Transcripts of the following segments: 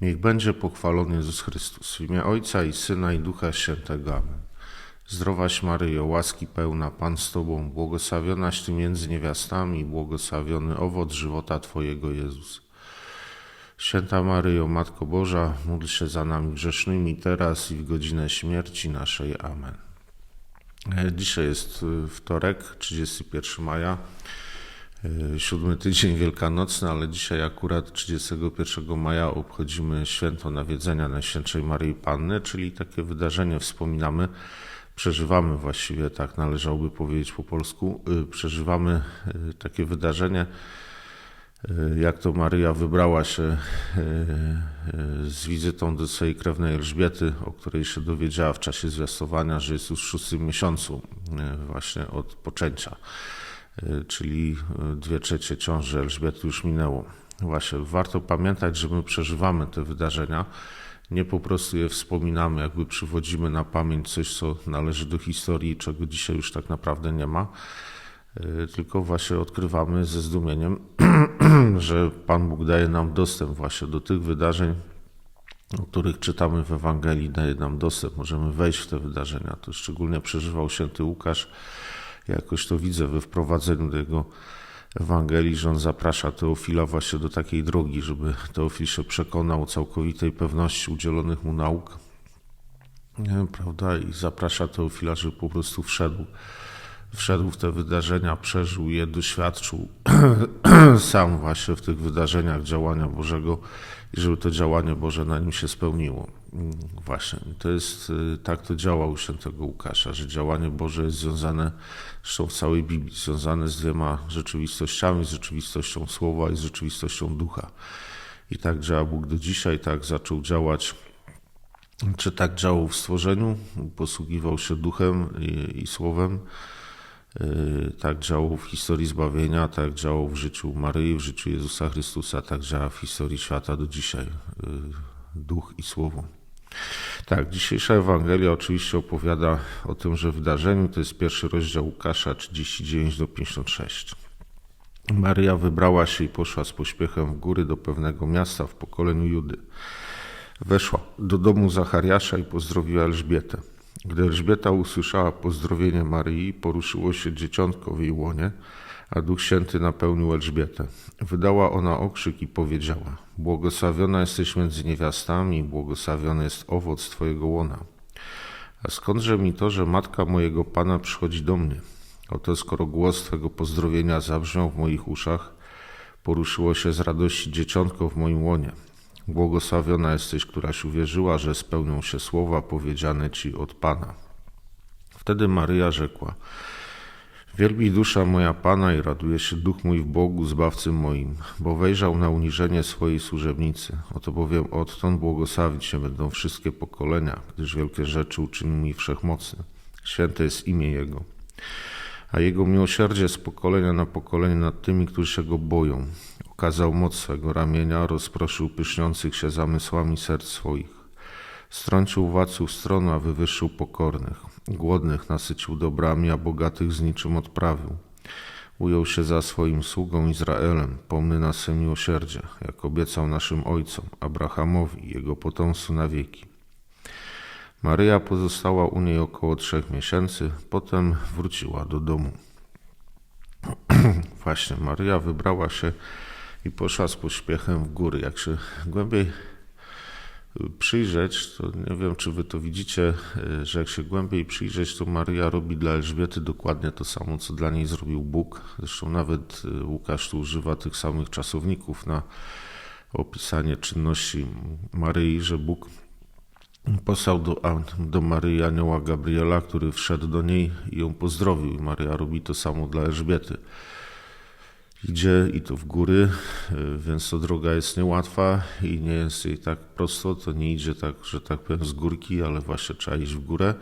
Niech będzie pochwalony Jezus Chrystus w imię Ojca i Syna i Ducha Świętego. Amen. Zdrowaś Maryjo, łaski pełna, Pan z Tobą, błogosławionaś Ty między niewiastami, błogosławiony owoc żywota Twojego Jezus. Święta Maryjo, Matko Boża, módl się za nami grzesznymi teraz i w godzinę śmierci naszej. Amen. E, Dzisiaj jest e, wtorek, 31 maja, siódmy tydzień wielkanocny, ale dzisiaj akurat 31 maja obchodzimy święto nawiedzenia Najświętszej Maryi Panny, czyli takie wydarzenie wspominamy, przeżywamy właściwie, tak należałoby powiedzieć po polsku, przeżywamy takie wydarzenie, jak to Maryja wybrała się z wizytą do swojej krewnej Elżbiety, o której się dowiedziała w czasie zwiastowania, że jest już w szóstym miesiącu właśnie od poczęcia, czyli dwie trzecie ciąży Elżbiety już minęło. Właśnie, warto pamiętać, że my przeżywamy te wydarzenia, nie po prostu je wspominamy, jakby przywodzimy na pamięć coś, co należy do historii, czego dzisiaj już tak naprawdę nie ma tylko właśnie odkrywamy ze zdumieniem, że Pan Bóg daje nam dostęp właśnie do tych wydarzeń, o których czytamy w Ewangelii, daje nam dostęp, możemy wejść w te wydarzenia. To szczególnie przeżywał święty Łukasz. Jakoś to widzę we wprowadzeniu do jego Ewangelii, że on zaprasza Teofila właśnie do takiej drogi, żeby Teofil się przekonał całkowitej pewności udzielonych mu nauk, prawda, i zaprasza Teofila, żeby po prostu wszedł. Wszedł w te wydarzenia, przeżył je, doświadczył. Sam właśnie w tych wydarzeniach działania Bożego i żeby to działanie Boże na nim się spełniło. Właśnie, to jest, tak to działa u świętego Łukasza, że działanie Boże jest związane, zresztą w całej Biblii, związane z dwiema rzeczywistościami, z rzeczywistością Słowa i z rzeczywistością Ducha. I tak działa Bóg do dzisiaj, tak zaczął działać czy tak działał w stworzeniu, posługiwał się duchem i, i słowem, tak działał w historii zbawienia, tak działał w życiu Maryi, w życiu Jezusa Chrystusa, tak działa w historii świata do dzisiaj. Duch i Słowo. Tak, dzisiejsza Ewangelia oczywiście opowiada o tymże wydarzeniu. To jest pierwszy rozdział Łukasza 39 do 56. Maryja wybrała się i poszła z pośpiechem w góry do pewnego miasta w pokoleniu Judy. Weszła do domu Zachariasza i pozdrowiła Elżbietę. Gdy Elżbieta usłyszała pozdrowienie Maryi, poruszyło się dzieciątko w jej łonie, a Duch Święty napełnił Elżbietę. Wydała ona okrzyk i powiedziała: Błogosławiona jesteś między niewiastami, błogosławiony jest owoc Twojego łona. A skądże mi to, że matka mojego Pana przychodzi do mnie? Oto skoro głos Twego pozdrowienia zabrzmiał w moich uszach, poruszyło się z radości dzieciątko w moim łonie. Błogosławiona jesteś, któraś uwierzyła, że spełnią się słowa powiedziane ci od Pana. Wtedy Maryja rzekła: Wielbi dusza moja Pana i raduje się duch mój w Bogu, zbawcy moim, bo wejrzał na uniżenie swojej służebnicy. Oto bowiem odtąd błogosławić się będą wszystkie pokolenia, gdyż wielkie rzeczy uczynił mi wszechmocny. Święte jest imię Jego a Jego miłosierdzie z pokolenia na pokolenie nad tymi, którzy się Go boją. Okazał moc swego ramienia, rozproszył pyszniących się zamysłami serc swoich. Strącił władców stronu, a wywyższył pokornych. Głodnych nasycił dobrami, a bogatych z niczym odprawił. Ujął się za swoim sługą Izraelem, pomny na swe miłosierdzie, jak obiecał naszym ojcom, Abrahamowi jego potomstwu na wieki. Maryja pozostała u niej około trzech miesięcy, potem wróciła do domu. Właśnie, Maryja wybrała się i poszła z pośpiechem w góry. Jak się głębiej przyjrzeć, to nie wiem, czy wy to widzicie, że jak się głębiej przyjrzeć, to Maryja robi dla Elżbiety dokładnie to samo, co dla niej zrobił Bóg. Zresztą nawet Łukasz tu używa tych samych czasowników na opisanie czynności Maryi, że Bóg posłał do, do Maryi anioła Gabriela, który wszedł do niej i ją pozdrowił. I Maryja robi to samo dla Elżbiety. Idzie i to w góry, więc to droga jest niełatwa i nie jest jej tak prosto. To nie idzie tak, że tak powiem, z górki, ale właśnie trzeba iść w górę.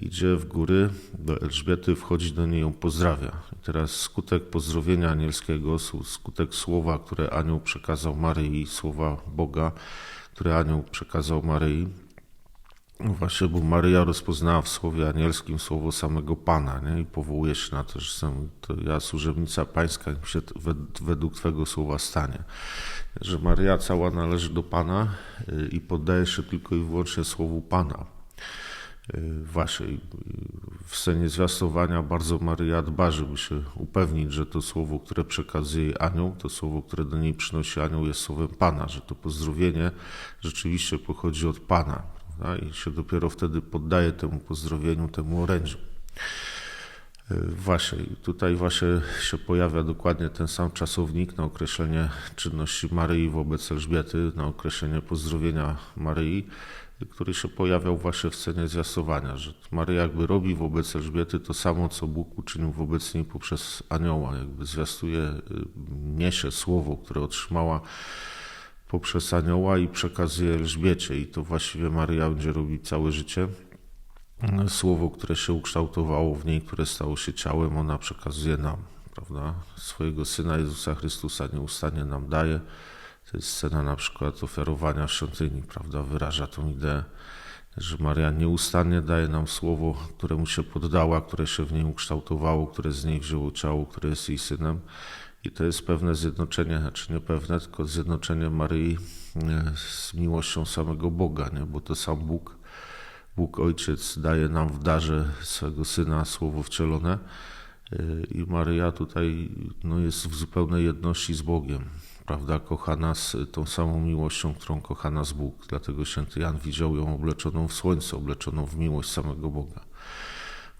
Idzie w góry do Elżbiety, wchodzi do niej, ją pozdrawia. I teraz skutek pozdrowienia anielskiego, skutek słowa, które anioł przekazał Maryi, słowa Boga, które anioł przekazał Maryi, Właśnie, bo Maryja rozpoznała w słowie anielskim słowo samego Pana nie? i powołuje się na to, że sam, to ja służebnica pańska się według Twego słowa stanie. Że Maryja cała należy do Pana y, i poddaje się tylko i wyłącznie słowu Pana. Y, właśnie w scenie zwiastowania bardzo Maryja dba, żeby się upewnić, że to słowo, które przekazuje jej anioł, to słowo, które do niej przynosi anioł jest słowem Pana, że to pozdrowienie rzeczywiście pochodzi od Pana i się dopiero wtedy poddaje temu pozdrowieniu, temu orędziu. E, właśnie, tutaj właśnie się pojawia dokładnie ten sam czasownik na określenie czynności Maryi wobec Elżbiety, na określenie pozdrowienia Maryi, który się pojawiał właśnie w scenie zwiastowania, że Maryja jakby robi wobec Elżbiety to samo, co Bóg uczynił wobec niej poprzez anioła, jakby zwiastuje, y, niesie słowo, które otrzymała poprzez anioła i przekazuje Elżbiecie. I to właściwie Maryja będzie robić całe życie. Słowo, które się ukształtowało w niej, które stało się ciałem, ona przekazuje nam, prawda? Swojego Syna Jezusa Chrystusa nieustannie nam daje. To jest scena na przykład ofiarowania świątyni, prawda? Wyraża tą ideę, że Maria nieustannie daje nam słowo, któremu się poddała, które się w niej ukształtowało, które z niej wzięło ciało, które jest jej synem i to jest pewne zjednoczenie, znaczy nie pewne, tylko zjednoczenie Maryi e, z miłością samego Boga, nie? bo to sam Bóg, Bóg Ojciec daje nam w darze swego Syna Słowo wcielone e, i Maryja tutaj no, jest w zupełnej jedności z Bogiem, prawda, kocha nas tą samą miłością, którą kocha nas Bóg. Dlatego święty Jan widział ją obleczoną w słońce, obleczoną w miłość samego Boga.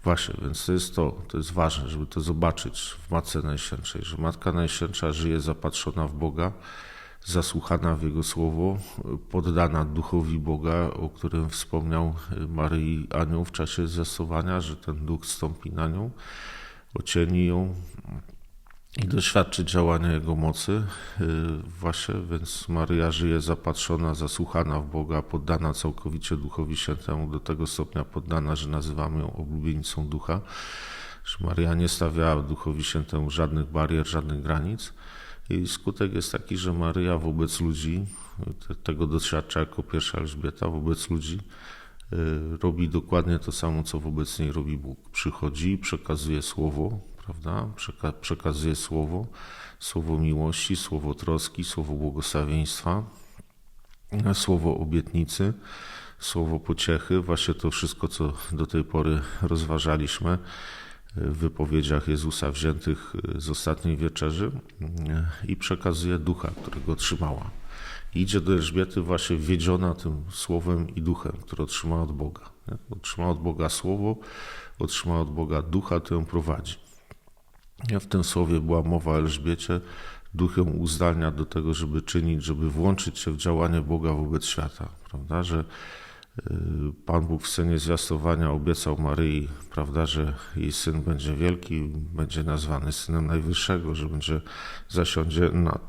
Właśnie, więc to jest to, to jest ważne, żeby to zobaczyć w Matce Najświętszej, że Matka Najświętsza żyje zapatrzona w Boga, zasłuchana w Jego Słowo, poddana duchowi Boga, o którym wspomniał Maryi Anioł w czasie zastosowania, że ten duch stąpi na nią, ocieni ją, i doświadczyć działania Jego mocy. Y, właśnie, więc Maryja żyje zapatrzona, zasłuchana w Boga, poddana całkowicie Duchowi Świętemu, do tego stopnia poddana, że nazywamy ją oblubienicą Ducha. Że Maryja nie stawiała Duchowi Świętemu żadnych barier, żadnych granic. I skutek jest taki, że Maryja wobec ludzi, tego doświadcza jako pierwsza Elżbieta, wobec ludzi, y, robi dokładnie to samo, co wobec niej robi Bóg. Przychodzi, przekazuje słowo, prawda? Przeka przekazuje słowo, słowo miłości, słowo troski, słowo błogosławieństwa, słowo obietnicy, słowo pociechy, właśnie to wszystko, co do tej pory rozważaliśmy w wypowiedziach Jezusa wziętych z ostatniej wieczerzy i przekazuje ducha, którego otrzymała. idzie do Elżbiety właśnie wiedziona tym słowem i duchem, które otrzymała od Boga. Otrzymała od Boga słowo, otrzymała od Boga ducha, to ją prowadzi. W tym słowie była mowa Elżbiecie. Duch ją uzdalnia do tego, żeby czynić, żeby włączyć się w działanie Boga wobec świata. Prawda? Że y, Pan Bóg w scenie zwiastowania obiecał Maryi, prawda, że jej syn będzie wielki, będzie nazwany synem Najwyższego, że będzie zasiądzie na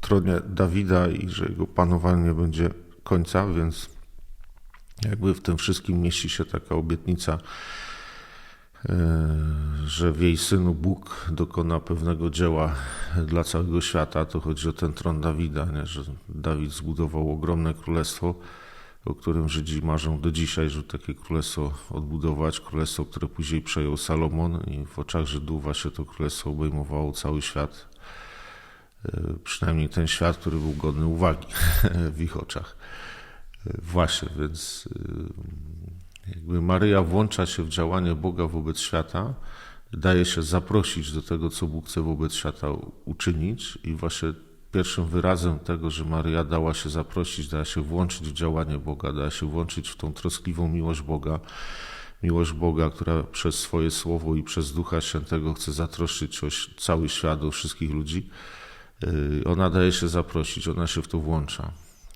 tronie Dawida i że jego panowanie nie będzie końca, więc jakby w tym wszystkim mieści się taka obietnica że w jej synu Bóg dokona pewnego dzieła dla całego świata. To chodzi o ten tron Dawida, nie? że Dawid zbudował ogromne królestwo, o którym Żydzi marzą do dzisiaj, żeby takie królestwo odbudować. Królestwo, które później przejął Salomon i w oczach Żydów właśnie to królestwo obejmowało cały świat. E, przynajmniej ten świat, który był godny uwagi w ich oczach. E, właśnie, więc jakby Maryja włącza się w działanie Boga wobec świata, daje się zaprosić do tego, co Bóg chce wobec świata uczynić, i właśnie pierwszym wyrazem tego, że Maryja dała się zaprosić, dała się włączyć w działanie Boga, dała się włączyć w tą troskliwą miłość Boga, miłość Boga, która przez swoje słowo i przez Ducha Świętego chce zatroszczyć o cały świat, o wszystkich ludzi. Yy, ona daje się zaprosić, ona się w to włącza.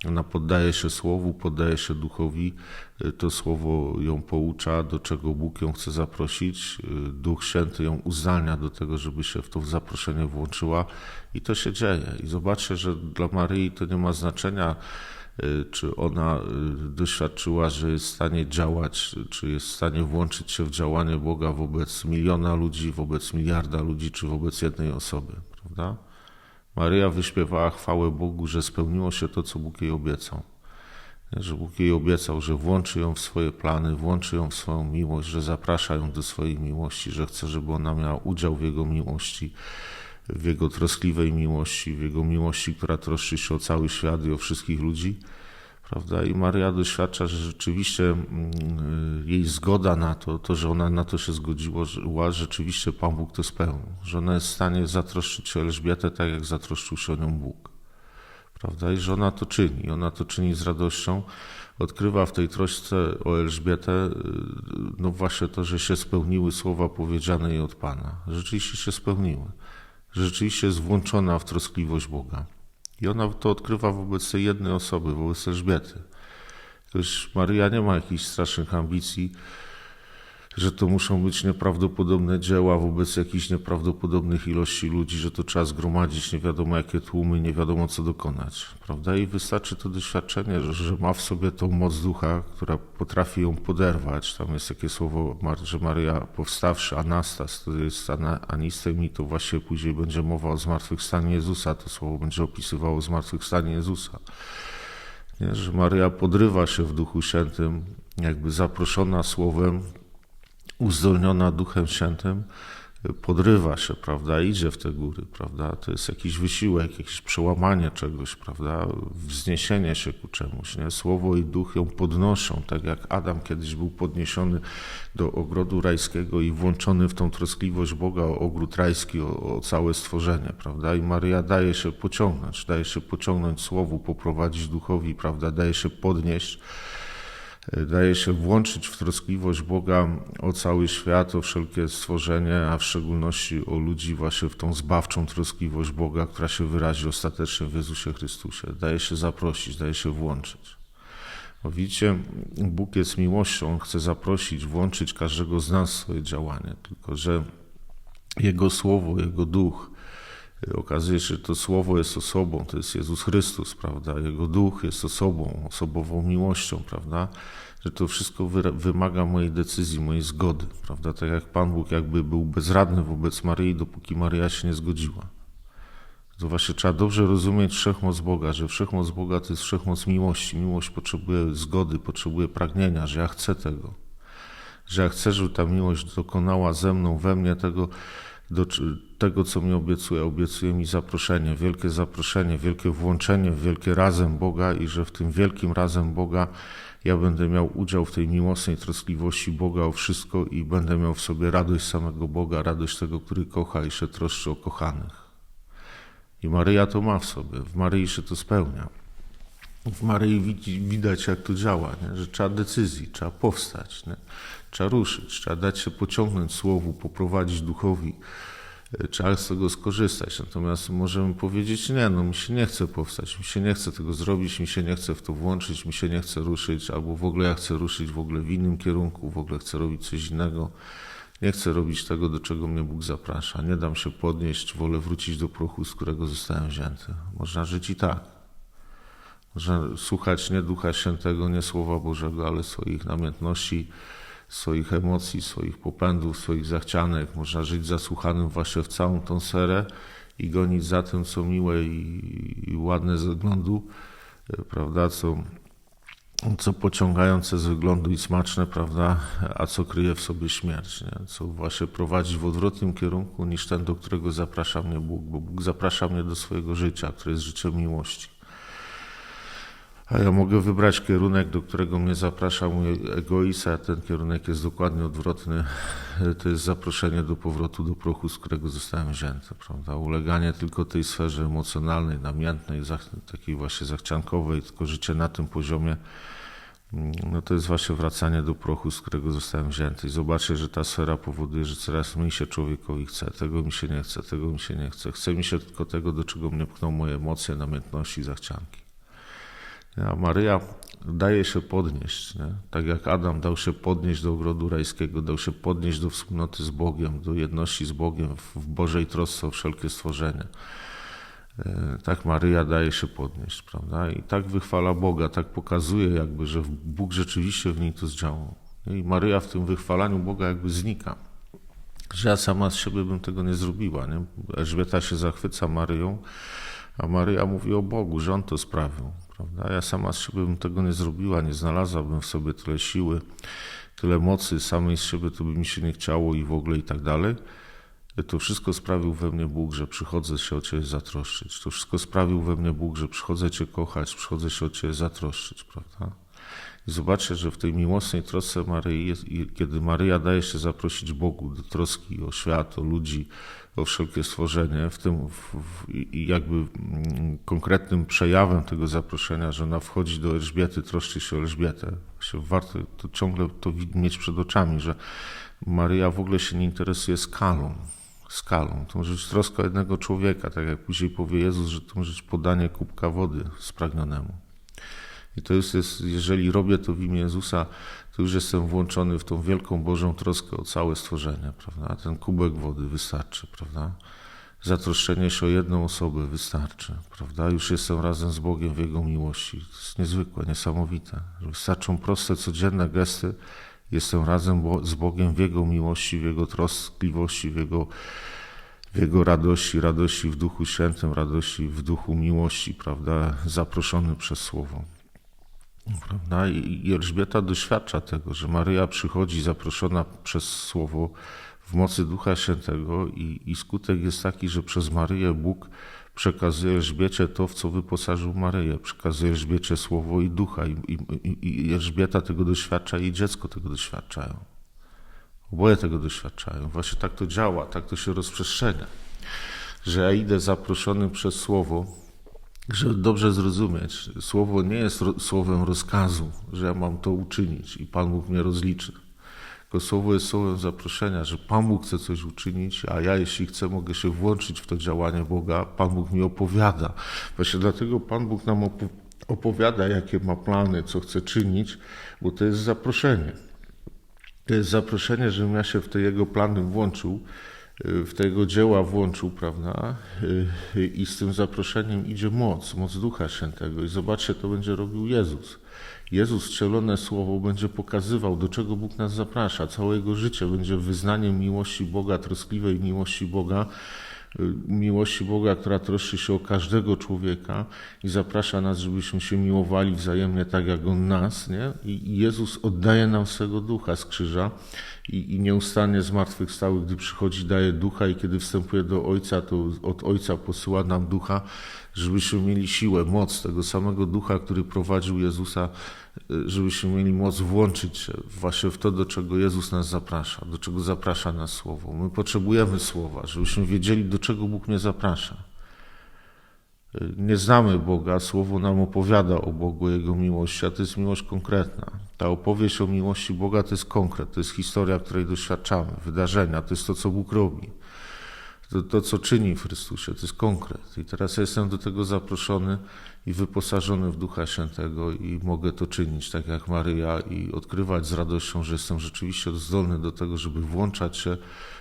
Ona poddaje się słowu, poddaje się duchowi, y, to słowo ją poucza, do czego Bóg ją chce zaprosić. Y, Duch Święty ją uzdalnia do tego, żeby się w to zaproszenie włączyła i to się dzieje. I zobaczcie, że dla Maryi to nie ma znaczenia, y, czy ona doświadczyła, że jest w stanie działać, czy jest w stanie włączyć się w działanie Boga wobec miliona ludzi, wobec miliarda ludzi, czy wobec jednej osoby, prawda? Maryja wyśpiewała chwałę Bogu, że spełniło się to, co Bóg jej obiecał. Że Bóg jej obiecał, że włączy ją w swoje plany, włączy ją w swoją miłość, że zaprasza ją do swojej miłości, że chce, żeby ona miała udział w Jego miłości, w Jego troskliwej miłości, w Jego miłości, która troszczy się o cały świat i o wszystkich ludzi. Prawda? I Maria doświadcza, że rzeczywiście mm, jej zgoda na to, to, że ona na to się zgodziła, rzeczywiście Pan Bóg to spełnił. Że ona jest w stanie zatroszczyć się Elżbietę tak, jak zatroszczył się o nią Bóg. Prawda? I że ona to czyni. Ona to czyni z radością. Odkrywa w tej troszce o Elżbietę, y, no właśnie to, że się spełniły słowa powiedziane jej od Pana. Rzeczywiście się spełniły. Rzeczywiście jest włączona w troskliwość Boga. I ona to odkrywa wobec tej jednej osoby, wobec Elżbiety. Toż Maryja nie ma jakichś strasznych ambicji, że to muszą być nieprawdopodobne dzieła wobec jakichś nieprawdopodobnych ilości ludzi, że to trzeba zgromadzić nie wiadomo jakie tłumy, nie wiadomo co dokonać. Prawda? I wystarczy to doświadczenie, że, że ma w sobie tą moc ducha, która potrafi ją poderwać. Tam jest takie słowo, że Maryja powstawszy, Anastas, to jest anistem i to właśnie później będzie mowa o zmartwychwstaniu Jezusa. To słowo będzie opisywało zmartwychwstanie Jezusa. Nie? Że Maryja podrywa się w Duchu Świętym, jakby zaproszona słowem, uzdolniona Duchem Świętym, podrywa się, prawda, idzie w te góry, prawda, to jest jakiś wysiłek, jakieś przełamanie czegoś, prawda, wzniesienie się ku czemuś, nie? Słowo i duch ją podnoszą, tak jak Adam kiedyś był podniesiony do ogrodu rajskiego i włączony w tą troskliwość Boga o ogród rajski, o, o całe stworzenie, prawda, i Maria daje się pociągnąć, daje się pociągnąć Słowu, poprowadzić duchowi, prawda, daje się podnieść, daje się włączyć w troskliwość Boga o cały świat, o wszelkie stworzenie, a w szczególności o ludzi właśnie w tą zbawczą troskliwość Boga, która się wyrazi ostatecznie w Jezusie Chrystusie. Daje się zaprosić, daje się włączyć. Bo widzicie, Bóg jest miłością, On chce zaprosić, włączyć każdego z nas w swoje działanie, tylko że Jego Słowo, Jego Duch, Okazuje się, że to Słowo jest osobą, to jest Jezus Chrystus, prawda? Jego Duch jest osobą, osobową miłością, prawda? Że to wszystko wymaga mojej decyzji, mojej zgody, prawda? Tak jak Pan Bóg jakby był bezradny wobec Maryi, dopóki Maryja się nie zgodziła. To właśnie trzeba dobrze rozumieć wszechmoc Boga, że wszechmoc Boga to jest wszechmoc miłości. Miłość potrzebuje zgody, potrzebuje pragnienia, że ja chcę tego. Że ja chcę, żeby ta miłość dokonała ze mną, we mnie tego, do tego, co mi obiecuje. Obiecuje mi zaproszenie, wielkie zaproszenie, wielkie włączenie wielkie razem Boga i że w tym wielkim razem Boga ja będę miał udział w tej miłosnej troskliwości Boga o wszystko i będę miał w sobie radość samego Boga, radość tego, który kocha i się troszczy o kochanych. I Maryja to ma w sobie, w Maryi się to spełnia. W Maryi widać, jak to działa, nie? że trzeba decyzji, trzeba powstać. Nie? Trzeba ruszyć, trzeba dać się pociągnąć słowu, poprowadzić duchowi. E, trzeba z tego skorzystać. Natomiast możemy powiedzieć, nie, no mi się nie chce powstać, mi się nie chce tego zrobić, mi się nie chce w to włączyć, mi się nie chce ruszyć, albo w ogóle ja chcę ruszyć w ogóle w innym kierunku, w ogóle chcę robić coś innego. Nie chcę robić tego, do czego mnie Bóg zaprasza. Nie dam się podnieść, wolę wrócić do prochu, z którego zostałem wzięty. Można żyć i tak. Można słuchać nie Ducha Świętego, nie Słowa Bożego, ale swoich namiętności, swoich emocji, swoich popędów, swoich zachcianek. Można żyć zasłuchanym właśnie w całą tą serę i gonić za tym, co miłe i, i ładne z wyglądu, e, prawda, co, co pociągające z wyglądu i smaczne, prawda, a co kryje w sobie śmierć, nie? co właśnie prowadzi w odwrotnym kierunku niż ten, do którego zaprasza mnie Bóg, bo Bóg zaprasza mnie do swojego życia, które jest życiem miłości. A ja mogę wybrać kierunek, do którego mnie zaprasza mój egoista, a ten kierunek jest dokładnie odwrotny. To jest zaproszenie do powrotu do prochu, z którego zostałem wzięty. Prawda? Uleganie tylko tej sferze emocjonalnej, namiętnej, takiej właśnie zachciankowej, tylko życie na tym poziomie, mm, no to jest właśnie wracanie do prochu, z którego zostałem wzięty. I zobaczcie, że ta sfera powoduje, że coraz mniej się człowiekowi chce. Tego mi się nie chce, tego mi się nie chce. Chce mi się tylko tego, do czego mnie pchną moje emocje, namiętności, zachcianki. A Maryja daje się podnieść, nie? tak jak Adam dał się podnieść do ogrodu rajskiego, dał się podnieść do wspólnoty z Bogiem, do jedności z Bogiem, w Bożej trosce o wszelkie stworzenie. E, tak Maryja daje się podnieść, prawda? I tak wychwala Boga, tak pokazuje jakby, że Bóg rzeczywiście w niej to zdziałał. I Maryja w tym wychwalaniu Boga jakby znika. Że ja sama z siebie bym tego nie zrobiła. Nie? Elżbieta się zachwyca Maryją, a Maryja mówi o Bogu, że On to sprawił prawda? Ja sama z siebie bym tego nie zrobiła, nie znalazłabym w sobie tyle siły, tyle mocy, samej z siebie to by mi się nie chciało i w ogóle i tak dalej. To wszystko sprawił we mnie Bóg, że przychodzę się o Ciebie zatroszczyć. To wszystko sprawił we mnie Bóg, że przychodzę Cię kochać, przychodzę się o Ciebie zatroszczyć, prawda? I zobaczcie, że w tej miłosnej trosce Maryi, kiedy Maryja daje się zaprosić Bogu do troski o świat, o ludzi, o wszelkie stworzenie, w tym w, w, jakby mm, konkretnym przejawem tego zaproszenia, że ona wchodzi do Elżbiety, troszczy się o Elżbietę. Warto to ciągle to mieć przed oczami, że Maryja w ogóle się nie interesuje skalą. Skalą. To może być troska jednego człowieka, tak jak później powie Jezus, że to może być podanie kubka wody spragnionemu. I to jest, jeżeli robię to w imię Jezusa, to już jestem włączony w tą wielką Bożą troskę o całe stworzenie, prawda? Ten kubek wody wystarczy, prawda? Zatroszczenie się o jedną osobę wystarczy, prawda? Już jestem razem z Bogiem w Jego miłości. To jest niezwykłe, niesamowite. Wystarczą proste, codzienne gesty. Jestem razem z Bogiem w Jego miłości, w Jego troskliwości, w Jego, w Jego radości, radości w Duchu Świętym, radości w Duchu miłości, prawda? Zaproszony przez Słowo. Prawda? I Elżbieta doświadcza tego, że Maryja przychodzi zaproszona przez Słowo w mocy Ducha Świętego i, i skutek jest taki, że przez Maryję Bóg przekazuje Elżbiecie to, w co wyposażył Maryję. Przekazuje Elżbiecie Słowo i Ducha i, i, i Elżbieta tego doświadcza i dziecko tego doświadczają. Oboje tego doświadczają. Właśnie tak to działa, tak to się rozprzestrzenia. Że ja idę zaproszony przez Słowo, żeby dobrze zrozumieć, słowo nie jest słowem rozkazu, że ja mam to uczynić i Pan Bóg mnie rozliczy. Tylko słowo jest słowem zaproszenia, że Pan Bóg chce coś uczynić, a ja jeśli chcę, mogę się włączyć w to działanie Boga. Pan Bóg mi opowiada. Właśnie dlatego Pan Bóg nam opowiada, jakie ma plany, co chce czynić, bo to jest zaproszenie. To jest zaproszenie, żebym ja się w te Jego plany włączył w tego dzieła włączył, prawda? I z tym zaproszeniem idzie moc, moc Ducha Świętego. I zobaczcie, to będzie robił Jezus. Jezus, wcielone słowo, będzie pokazywał, do czego Bóg nas zaprasza. Całe jego życie będzie wyznaniem miłości Boga, troskliwej miłości Boga, miłości Boga, która troszczy się o każdego człowieka i zaprasza nas, żebyśmy się miłowali wzajemnie tak jak On nas. Nie? I Jezus oddaje nam swego ducha z krzyża i, i nieustannie zmartwychwstały, gdy przychodzi, daje ducha i kiedy wstępuje do Ojca, to od Ojca posyła nam ducha, żebyśmy mieli siłę, moc tego samego ducha, który prowadził Jezusa, żebyśmy mieli moc włączyć się właśnie w to, do czego Jezus nas zaprasza, do czego zaprasza nas Słowo. My potrzebujemy Słowa, żebyśmy wiedzieli, do czego Bóg mnie zaprasza. Nie znamy Boga, Słowo nam opowiada o Bogu, Jego miłości, a to jest miłość konkretna. Ta opowieść o miłości Boga to jest konkret, to jest historia, której doświadczamy, wydarzenia, to jest to, co Bóg robi. To, to, co czyni w Chrystusie, to jest konkret. I teraz ja jestem do tego zaproszony i wyposażony w Ducha Świętego i mogę to czynić tak jak Maryja i odkrywać z radością, że jestem rzeczywiście zdolny do tego, żeby włączać się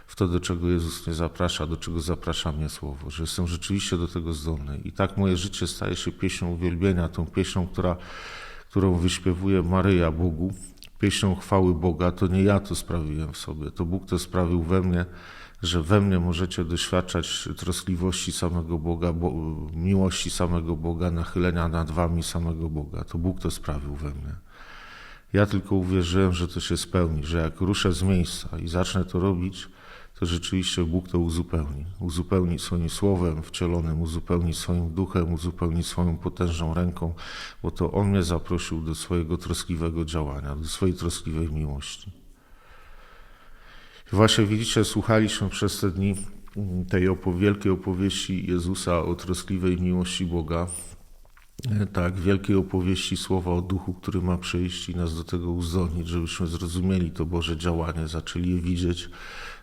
w to, do czego Jezus mnie zaprasza, do czego zaprasza mnie Słowo, że jestem rzeczywiście do tego zdolny. I tak moje życie staje się pieśnią uwielbienia, tą pieśnią, która którą wyśpiewuje Maryja Bogu, pieśnią chwały Boga, to nie ja to sprawiłem w sobie, to Bóg to sprawił we mnie, że we mnie możecie doświadczać troskliwości samego Boga, bo, miłości samego Boga, nachylenia nad wami samego Boga. To Bóg to sprawił we mnie. Ja tylko uwierzyłem, że to się spełni, że jak ruszę z miejsca i zacznę to robić, to rzeczywiście Bóg to uzupełni. Uzupełni swoim słowem wcielonym, uzupełni swoim duchem, uzupełni swoją potężną ręką, bo to On mnie zaprosił do swojego troskliwego działania, do swojej troskliwej miłości. Właśnie widzicie, słuchaliśmy przez te dni tej opo wielkiej opowieści Jezusa o troskliwej miłości Boga, tak, wielkiej opowieści słowa o duchu, który ma przyjść i nas do tego uzdolnić, żebyśmy zrozumieli to Boże działanie, zaczęli je widzieć,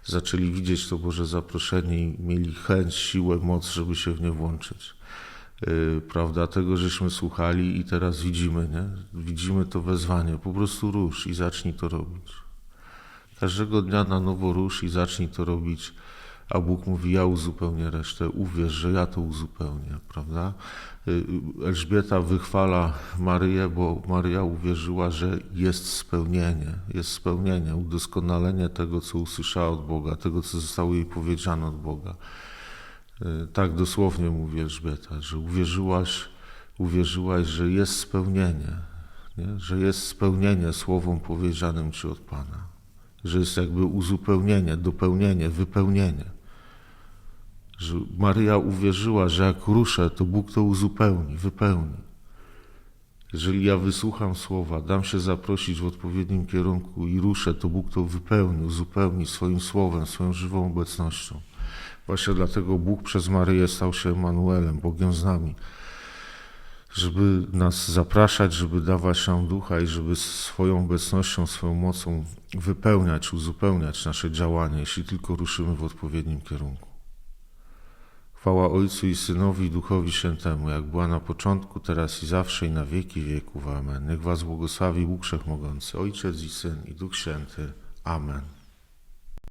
zaczęli widzieć to Boże zaproszenie i mieli chęć, siłę, moc, żeby się w nie włączyć. Yy, prawda, tego żeśmy słuchali i teraz widzimy, nie? Widzimy to wezwanie, po prostu rusz i zacznij to robić. Każdego dnia na nowo rusz i zacznij to robić a Bóg mówi, ja uzupełnię resztę, uwierz, że ja to uzupełnię, prawda? Y, Elżbieta wychwala Maryję, bo Maryja uwierzyła, że jest spełnienie, jest spełnienie, udoskonalenie tego, co usłyszała od Boga, tego, co zostało jej powiedziane od Boga. Y, tak dosłownie mówi Elżbieta, że uwierzyłaś uwierzyłaś, że jest spełnienie, nie? że jest spełnienie słowom powiedzianym Ci od Pana, że jest jakby uzupełnienie, dopełnienie, wypełnienie. Że Maryja uwierzyła, że jak ruszę, to Bóg to uzupełni, wypełni. Jeżeli ja wysłucham słowa, dam się zaprosić w odpowiednim kierunku i ruszę, to Bóg to wypełni, uzupełni swoim słowem, swoją żywą obecnością. Właśnie dlatego Bóg przez Maryję stał się Emanuelem, Bogiem z nami, żeby nas zapraszać, żeby dawać nam ducha i żeby swoją obecnością, swoją mocą wypełniać, uzupełniać nasze działania, jeśli tylko ruszymy w odpowiednim kierunku. Chwała Ojcu i Synowi i Duchowi Świętemu, jak była na początku, teraz i zawsze i na wieki wieków. Amen. Niech Was błogosławi Bóg Wszechmogący, Ojciec i Syn i Duch Święty. Amen.